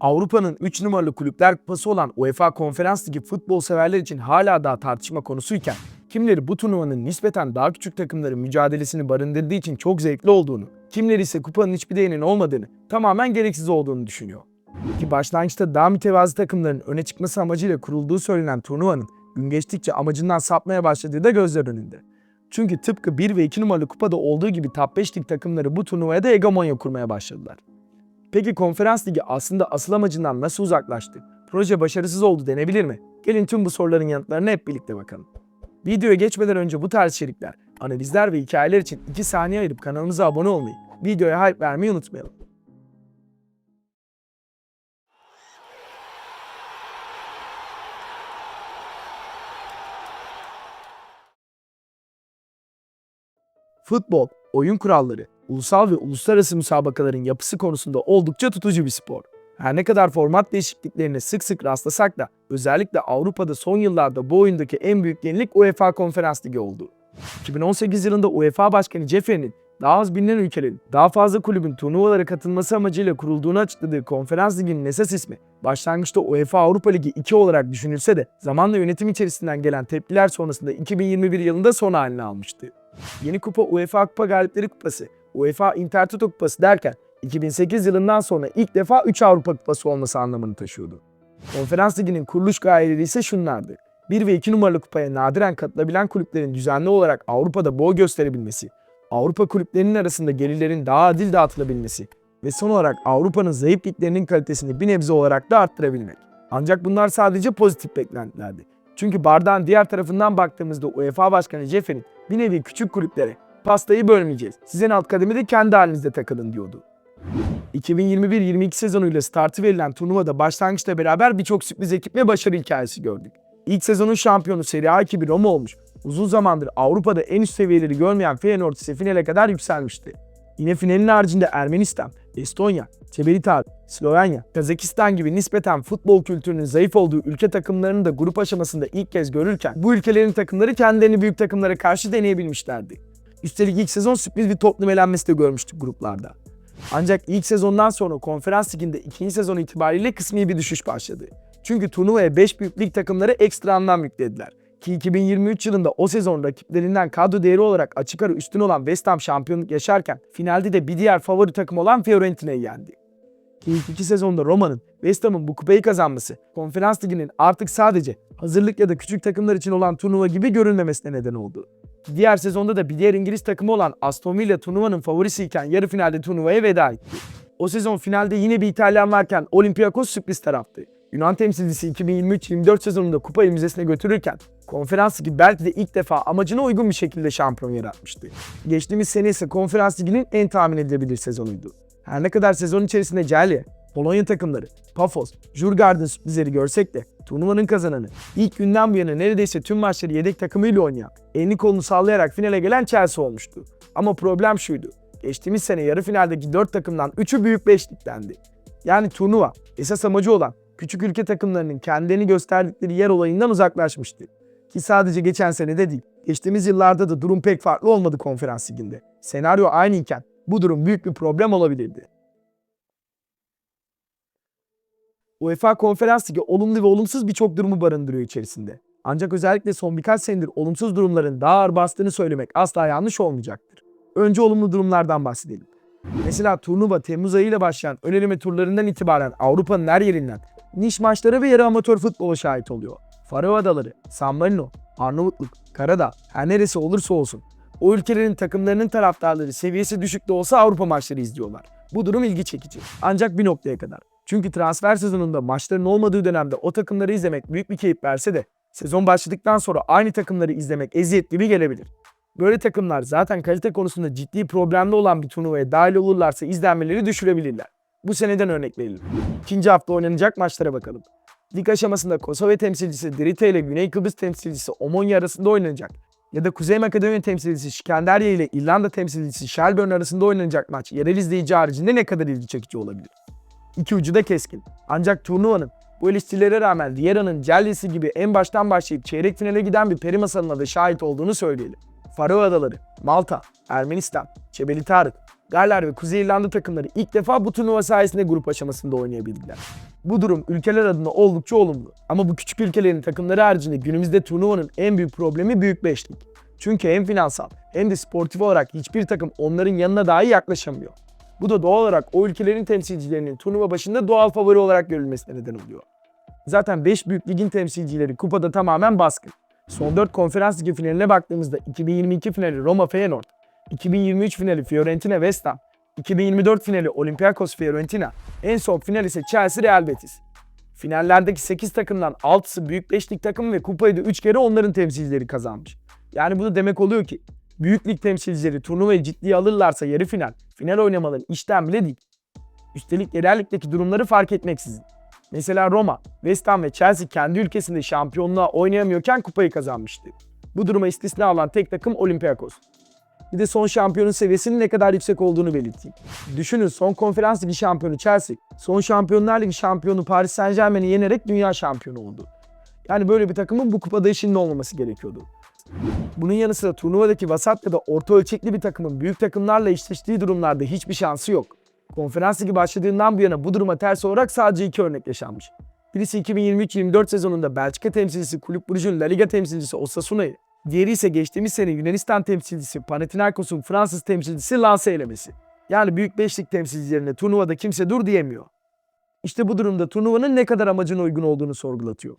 Avrupa'nın 3 numaralı kulüpler kupası olan UEFA Konferans Ligi futbol severler için hala daha tartışma konusuyken, kimleri bu turnuvanın nispeten daha küçük takımların mücadelesini barındırdığı için çok zevkli olduğunu, kimleri ise kupanın hiçbir değerinin olmadığını, tamamen gereksiz olduğunu düşünüyor. Ki başlangıçta daha mütevazı takımların öne çıkması amacıyla kurulduğu söylenen turnuvanın gün geçtikçe amacından sapmaya başladığı da gözler önünde. Çünkü tıpkı 1 ve 2 numaralı kupada olduğu gibi top 5 lig takımları bu turnuvaya da hegemonya kurmaya başladılar. Peki konferans ligi aslında asıl amacından nasıl uzaklaştı? Proje başarısız oldu denebilir mi? Gelin tüm bu soruların yanıtlarına hep birlikte bakalım. Videoya geçmeden önce bu tarz içerikler, analizler ve hikayeler için 2 saniye ayırıp kanalımıza abone olmayı, videoya hype vermeyi unutmayalım. Futbol, oyun kuralları, ulusal ve uluslararası müsabakaların yapısı konusunda oldukça tutucu bir spor. Her ne kadar format değişikliklerine sık sık rastlasak da özellikle Avrupa'da son yıllarda bu oyundaki en büyük yenilik UEFA Konferans Ligi oldu. 2018 yılında UEFA Başkanı Jeffrey'nin daha az bilinen ülkelerin, daha fazla kulübün turnuvalara katılması amacıyla kurulduğunu açıkladığı konferans liginin esas ismi, başlangıçta UEFA Avrupa Ligi 2 olarak düşünülse de zamanla yönetim içerisinden gelen tepkiler sonrasında 2021 yılında son halini almıştı. Yeni kupa UEFA Kupa Galipleri Kupası, UEFA Intertoto Kupası derken 2008 yılından sonra ilk defa 3 Avrupa Kupası olması anlamını taşıyordu. Konferans Ligi'nin kuruluş gayeleri ise şunlardı. 1 ve 2 numaralı kupaya nadiren katılabilen kulüplerin düzenli olarak Avrupa'da boy gösterebilmesi, Avrupa kulüplerinin arasında gelirlerin daha adil dağıtılabilmesi ve son olarak Avrupa'nın zayıf liglerinin kalitesini bir nebze olarak da arttırabilmek. Ancak bunlar sadece pozitif beklentilerdi. Çünkü bardağın diğer tarafından baktığımızda UEFA Başkanı Jeffrey'nin bir nevi küçük kulüplere pastayı bölmeyeceğiz. Sizin alt kademede kendi halinizde takılın diyordu. 2021-22 sezonuyla startı verilen turnuvada başlangıçla beraber birçok sürpriz ekip ve başarı hikayesi gördük. İlk sezonun şampiyonu Serie A ekibi Roma olmuş, uzun zamandır Avrupa'da en üst seviyeleri görmeyen Feyenoord ise finale kadar yükselmişti. Yine finalin haricinde Ermenistan, Estonya, Çebelitar, Slovenya, Kazakistan gibi nispeten futbol kültürünün zayıf olduğu ülke takımlarını da grup aşamasında ilk kez görürken bu ülkelerin takımları kendilerini büyük takımlara karşı deneyebilmişlerdi. Üstelik ilk sezon sürpriz bir Tottenham elenmesi de görmüştük gruplarda. Ancak ilk sezondan sonra konferans liginde ikinci sezon itibariyle kısmi bir düşüş başladı. Çünkü turnuvaya 5 büyük lig takımları ekstra anlam yüklediler. Ki 2023 yılında o sezon rakiplerinden kadro değeri olarak açık ara üstün olan West Ham şampiyonluk yaşarken finalde de bir diğer favori takım olan Fiorentina'yı yendi. İlk iki sezonda Roma'nın West Ham'ın bu kupayı kazanması konferans liginin artık sadece hazırlık ya da küçük takımlar için olan turnuva gibi görülmemesine neden oldu. Diğer sezonda da bir diğer İngiliz takımı olan Aston Villa turnuvanın favorisiyken yarı finalde turnuvaya veda etti. O sezon finalde yine bir İtalyan varken Olympiakos sürpriz taraftı. Yunan temsilcisi 2023-24 sezonunda kupayı müzesine götürürken konferans ligi belki de ilk defa amacına uygun bir şekilde şampiyon yaratmıştı. Geçtiğimiz sene ise konferans liginin en tahmin edilebilir sezonuydu. Her ne kadar sezon içerisinde Celje, Polonya takımları, Pafos, Djurgården sürprizleri görsek de turnuvanın kazananı ilk günden bu yana neredeyse tüm maçları yedek takımıyla oynayan, elini kolunu sallayarak finale gelen Chelsea olmuştu. Ama problem şuydu. Geçtiğimiz sene yarı finaldeki 4 takımdan 3'ü büyük beşliktendi. Yani turnuva esas amacı olan küçük ülke takımlarının kendilerini gösterdikleri yer olayından uzaklaşmıştı. Ki sadece geçen sene de değil, geçtiğimiz yıllarda da durum pek farklı olmadı konferans liginde. Senaryo aynıyken bu durum büyük bir problem olabilirdi. UEFA Konferans Ligi olumlu ve olumsuz birçok durumu barındırıyor içerisinde. Ancak özellikle son birkaç senedir olumsuz durumların daha ağır bastığını söylemek asla yanlış olmayacaktır. Önce olumlu durumlardan bahsedelim. Mesela turnuva Temmuz ayıyla başlayan ön turlarından itibaren Avrupa'nın her yerinden niş maçlara ve yarı amatör futbola şahit oluyor. Faroe Adaları, San Marino, Arnavutluk, Karadağ her neresi olursa olsun o ülkelerin takımlarının taraftarları seviyesi düşük de olsa Avrupa maçları izliyorlar. Bu durum ilgi çekici. Ancak bir noktaya kadar. Çünkü transfer sezonunda maçların olmadığı dönemde o takımları izlemek büyük bir keyif verse de sezon başladıktan sonra aynı takımları izlemek eziyet gibi gelebilir. Böyle takımlar zaten kalite konusunda ciddi problemli olan bir turnuvaya dahil olurlarsa izlenmeleri düşürebilirler. Bu seneden örnek verelim. İkinci hafta oynanacak maçlara bakalım. Lig aşamasında Kosova temsilcisi Drita ile Güney Kıbrıs temsilcisi Omonia arasında oynanacak ya da Kuzey Makedonya temsilcisi Şikenderya ile İrlanda temsilcisi Shelburne arasında oynanacak maç yerel izleyici haricinde ne kadar ilgi çekici olabilir? İki ucu da keskin. Ancak turnuvanın bu eleştirilere rağmen Vieira'nın Celyesi gibi en baştan başlayıp çeyrek finale giden bir peri masalına da şahit olduğunu söyleyelim. Faroe Adaları, Malta, Ermenistan, Çebeli Tarık, Galler ve Kuzey İrlanda takımları ilk defa bu turnuva sayesinde grup aşamasında oynayabildiler. Bu durum ülkeler adına oldukça olumlu. Ama bu küçük ülkelerin takımları haricinde günümüzde turnuvanın en büyük problemi büyük beşlik. Çünkü hem finansal hem de sportif olarak hiçbir takım onların yanına dahi yaklaşamıyor. Bu da doğal olarak o ülkelerin temsilcilerinin turnuva başında doğal favori olarak görülmesine neden oluyor. Zaten 5 büyük ligin temsilcileri kupada tamamen baskın. Son 4 konferans ligi finaline baktığımızda 2022 finali Roma Feyenoord, 2023 finali Fiorentina West Ham, 2024 finali Olympiakos Fiorentina, en son final ise Chelsea Real Betis. Finallerdeki 8 takımdan 6'sı büyük 5 lig takımı ve kupayı da 3 kere onların temsilcileri kazanmış. Yani bu da demek oluyor ki büyük lig temsilcileri turnuvayı ciddiye alırlarsa yarı final, final oynamaları işten bile değil. Üstelik yerel ligdeki durumları fark etmeksizin. Mesela Roma, West Ham ve Chelsea kendi ülkesinde şampiyonluğa oynayamıyorken kupayı kazanmıştı. Bu duruma istisna olan tek takım Olympiakos. Bir de son şampiyonun seviyesinin ne kadar yüksek olduğunu belirteyim. Düşünün son konferans ligi şampiyonu Chelsea, son şampiyonlar ligi şampiyonu Paris Saint Germain'i yenerek dünya şampiyonu oldu. Yani böyle bir takımın bu kupada işinin olmaması gerekiyordu. Bunun yanı sıra turnuvadaki vasat ya da orta ölçekli bir takımın büyük takımlarla eşleştiği durumlarda hiçbir şansı yok. Konferans ligi başladığından bu yana bu duruma ters olarak sadece iki örnek yaşanmış. Birisi 2023-24 sezonunda Belçika temsilcisi Kulüp Brugge'ün La Liga temsilcisi Osasuna'yı, diğeri ise geçtiğimiz sene Yunanistan temsilcisi Panathinaikos'un Fransız temsilcisi Lens'i elemesi. Yani büyük beşlik temsilcilerine turnuvada kimse dur diyemiyor. İşte bu durumda turnuvanın ne kadar amacına uygun olduğunu sorgulatıyor.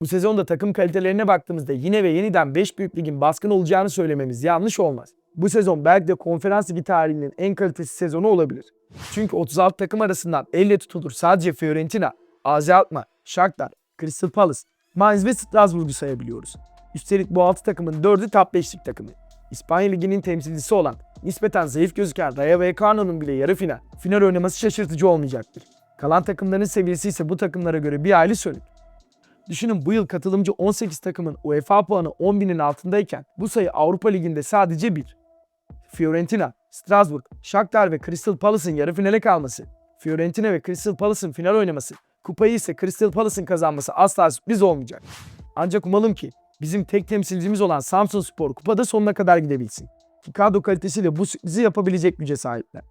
Bu sezonda takım kalitelerine baktığımızda yine ve yeniden 5 büyük ligin baskın olacağını söylememiz yanlış olmaz. Bu sezon belki de konferans ligi tarihinin en kalitesiz sezonu olabilir. Çünkü 36 takım arasından elle tutulur sadece Fiorentina, AZ Alkmaar, Shakhtar, Crystal Palace, Mainz ve Strasbourg'u sayabiliyoruz. Üstelik bu 6 takımın 4'ü top 5'lik takımı. İspanya Ligi'nin temsilcisi olan, nispeten zayıf gözüken Rayo Vallecano'nun bile yarı final, final oynaması şaşırtıcı olmayacaktır. Kalan takımların seviyesi ise bu takımlara göre bir aile sönük. Düşünün bu yıl katılımcı 18 takımın UEFA puanı 10.000'in altındayken bu sayı Avrupa Ligi'nde sadece 1. Fiorentina, Strasbourg, Shakhtar ve Crystal Palace'ın yarı finale kalması, Fiorentina ve Crystal Palace'ın final oynaması, kupayı ise Crystal Palace'ın kazanması asla sürpriz olmayacak. Ancak umalım ki bizim tek temsilcimiz olan Samsun Spor kupada sonuna kadar gidebilsin. Ki kadro kalitesiyle bu sürprizi yapabilecek güce sahipler.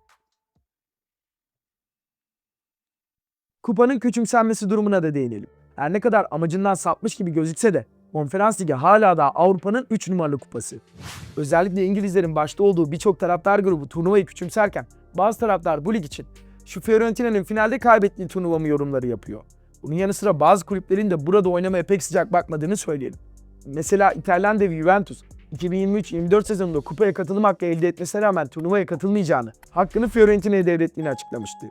Kupanın küçümsenmesi durumuna da değinelim. Her ne kadar amacından sapmış gibi gözükse de Konferans Ligi hala da Avrupa'nın 3 numaralı kupası. Özellikle İngilizlerin başta olduğu birçok taraftar grubu turnuvayı küçümserken bazı taraftar bu lig için şu Fiorentina'nın finalde kaybettiği turnuva mı yorumları yapıyor. Bunun yanı sıra bazı kulüplerin de burada oynamaya pek sıcak bakmadığını söyleyelim. Mesela İtalyan devi Juventus 2023-24 sezonunda kupaya katılım hakkı elde etmesine rağmen turnuvaya katılmayacağını, hakkını Fiorentina'ya devrettiğini açıklamıştı.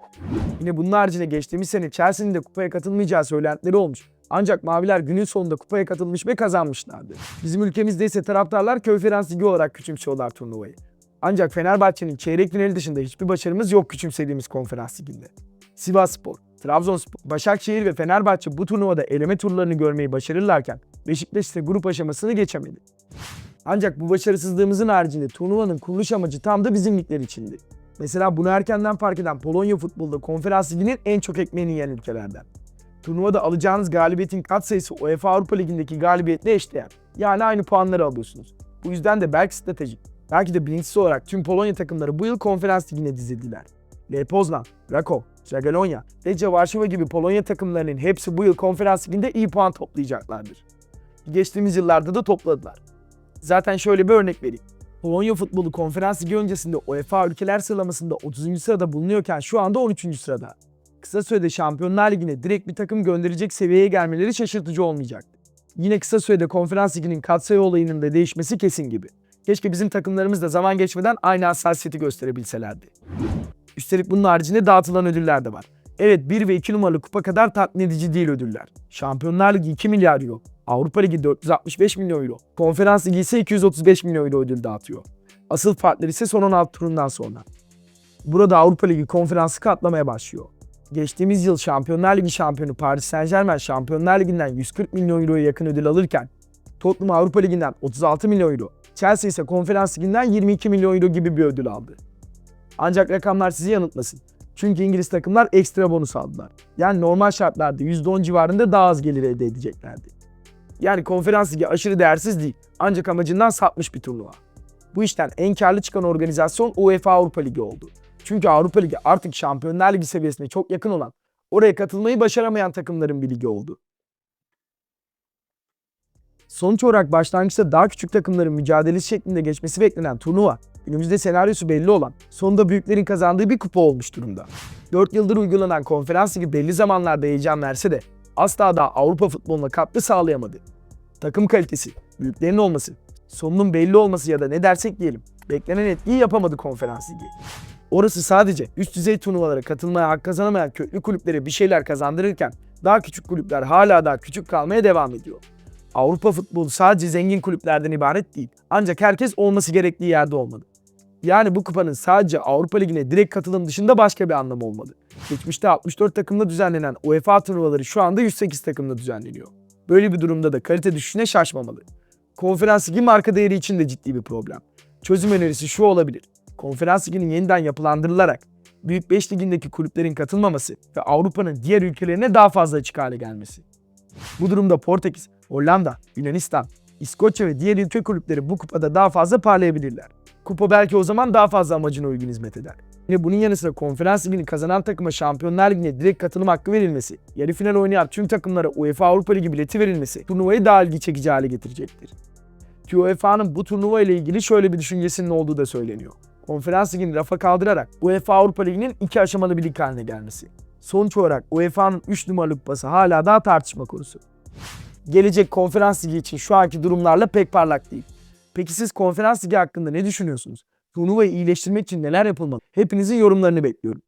Yine bunun haricinde geçtiğimiz sene Chelsea'nin de kupaya katılmayacağı söylentileri olmuş. Ancak Maviler günün sonunda kupaya katılmış ve kazanmışlardı. Bizim ülkemizde ise taraftarlar Konferans Ligi olarak küçümsüyorlar turnuvayı. Ancak Fenerbahçe'nin çeyrek finali dışında hiçbir başarımız yok küçümsediğimiz konferans liginde. Sivasspor, Trabzonspor, Başakşehir ve Fenerbahçe bu turnuvada eleme turlarını görmeyi başarırlarken Beşiktaş ise grup aşamasını geçemedi. Ancak bu başarısızlığımızın haricinde turnuvanın kuruluş amacı tam da bizim ligler içindi. Mesela bunu erkenden fark eden Polonya futbolda konferans liginin en çok ekmeğini yiyen ülkelerden. Turnuvada alacağınız galibiyetin katsayısı UEFA Avrupa Ligi'ndeki galibiyetle eşdeğer. Yani aynı puanları alıyorsunuz. Bu yüzden de belki stratejik, belki de bilinçsiz olarak tüm Polonya takımları bu yıl konferans ligine dizildiler. Lech Poznan, Krakow, Jagiellonia, Lecce Varşova gibi Polonya takımlarının hepsi bu yıl konferans liginde iyi puan toplayacaklardır. Geçtiğimiz yıllarda da topladılar. Zaten şöyle bir örnek vereyim. Polonya futbolu konferans ligi öncesinde UEFA ülkeler sıralamasında 30. sırada bulunuyorken şu anda 13. sırada. Kısa sürede Şampiyonlar Ligi'ne direkt bir takım gönderecek seviyeye gelmeleri şaşırtıcı olmayacaktı. Yine kısa sürede konferans liginin katsayı olayının da değişmesi kesin gibi. Keşke bizim takımlarımız da zaman geçmeden aynı hassasiyeti gösterebilselerdi. Üstelik bunun haricinde dağıtılan ödüller de var. Evet 1 ve 2 numaralı kupa kadar tatmin edici değil ödüller. Şampiyonlar Ligi 2 milyar euro, Avrupa Ligi 465 milyon euro, Konferans Ligi ise 235 milyon euro ödül dağıtıyor. Asıl farklar ise son 16 turundan sonra. Burada Avrupa Ligi konferansı katlamaya başlıyor. Geçtiğimiz yıl Şampiyonlar Ligi şampiyonu Paris Saint Germain Şampiyonlar Ligi'nden 140 milyon euroya yakın ödül alırken Tottenham Avrupa Ligi'nden 36 milyon euro, Chelsea ise Konferans Ligi'nden 22 milyon euro gibi bir ödül aldı. Ancak rakamlar sizi yanıltmasın. Çünkü İngiliz takımlar ekstra bonus aldılar. Yani normal şartlarda %10 civarında daha az gelir elde edeceklerdi. Yani konferans ligi aşırı değersiz değil. Ancak amacından sapmış bir turnuva. Bu işten en karlı çıkan organizasyon UEFA Avrupa Ligi oldu. Çünkü Avrupa Ligi artık Şampiyonlar Ligi seviyesine çok yakın olan, oraya katılmayı başaramayan takımların bir ligi oldu. Sonuç olarak başlangıçta daha küçük takımların mücadelesi şeklinde geçmesi beklenen turnuva, günümüzde senaryosu belli olan, sonunda büyüklerin kazandığı bir kupa olmuş durumda. 4 yıldır uygulanan konferans ligi belli zamanlarda heyecan verse de asla daha Avrupa futboluna katkı sağlayamadı. Takım kalitesi, büyüklerin olması, sonunun belli olması ya da ne dersek diyelim, beklenen etkiyi yapamadı konferans ligi. Orası sadece üst düzey turnuvalara katılmaya hak kazanamayan köklü kulüplere bir şeyler kazandırırken daha küçük kulüpler hala daha küçük kalmaya devam ediyor. Avrupa futbolu sadece zengin kulüplerden ibaret değil. Ancak herkes olması gerektiği yerde olmalı. Yani bu kupanın sadece Avrupa Ligi'ne direkt katılım dışında başka bir anlamı olmalı. Geçmişte 64 takımla düzenlenen UEFA turnuvaları şu anda 108 takımla düzenleniyor. Böyle bir durumda da kalite düşüşüne şaşmamalı. Konferans ligi marka değeri için de ciddi bir problem. Çözüm önerisi şu olabilir. Konferans liginin yeniden yapılandırılarak Büyük 5 ligindeki kulüplerin katılmaması ve Avrupa'nın diğer ülkelerine daha fazla açık hale gelmesi. Bu durumda Portekiz, Hollanda, Yunanistan, İskoçya ve diğer ülke kulüpleri bu kupada daha fazla parlayabilirler. Kupa belki o zaman daha fazla amacına uygun hizmet eder. Yine bunun yanı sıra konferans ligini kazanan takıma Şampiyonlar Ligi'ne direkt katılım hakkı verilmesi, yarı final oynayan tüm takımlara UEFA Avrupa Ligi bileti verilmesi turnuvayı daha ilgi çekici hale getirecektir. Ki UEFA'nın bu turnuva ile ilgili şöyle bir düşüncesinin olduğu da söyleniyor. Konferans ligini rafa kaldırarak UEFA Avrupa Ligi'nin iki aşamalı bir lig haline gelmesi. Sonuç olarak UEFA'nın 3 numaralı kupası hala daha tartışma konusu. Gelecek konferans ligi için şu anki durumlarla pek parlak değil. Peki siz konferans ligi hakkında ne düşünüyorsunuz? Turnuvayı iyileştirmek için neler yapılmalı? Hepinizin yorumlarını bekliyorum.